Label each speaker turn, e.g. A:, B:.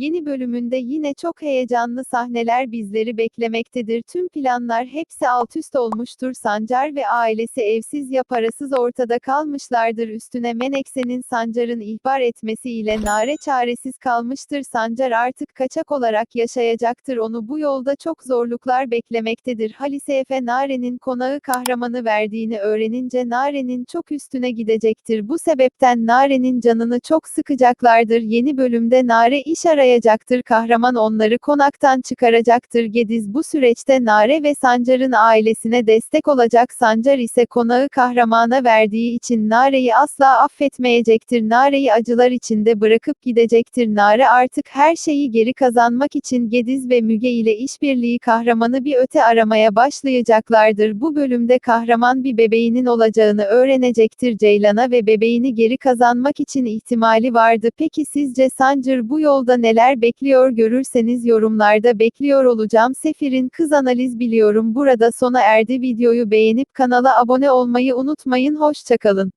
A: Yeni bölümünde yine çok heyecanlı sahneler bizleri beklemektedir. Tüm planlar hepsi altüst olmuştur. Sancar ve ailesi evsiz ya parasız ortada kalmışlardır. Üstüne Menekse'nin Sancar'ın ihbar etmesiyle Nare çaresiz kalmıştır. Sancar artık kaçak olarak yaşayacaktır. Onu bu yolda çok zorluklar beklemektedir. Halise Efe Nare'nin konağı kahramanı verdiğini öğrenince Nare'nin çok üstüne gidecektir. Bu sebepten Nare'nin canını çok sıkacaklardır. Yeni bölümde Nare iş arayacaktır. Kahraman onları konaktan çıkaracaktır. Gediz bu süreçte Nare ve Sancar'ın ailesine destek olacak. Sancar ise konağı kahramana verdiği için Nare'yi asla affetmeyecektir. Nare'yi acılar içinde bırakıp gidecektir. Nare artık her şeyi geri kazanmak için Gediz ve Müge ile işbirliği kahramanı bir öte aramaya başlayacaklardır. Bu bölümde kahraman bir bebeğinin olacağını öğrenecektir. Ceylan'a ve bebeğini geri kazanmak için ihtimali vardı. Peki sizce Sancar bu yolda neler bekliyor görürseniz yorumlarda bekliyor olacağım. Sefir'in kız analiz biliyorum burada sona erdi. Videoyu beğenip kanala abone olmayı unutmayın. Hoşçakalın.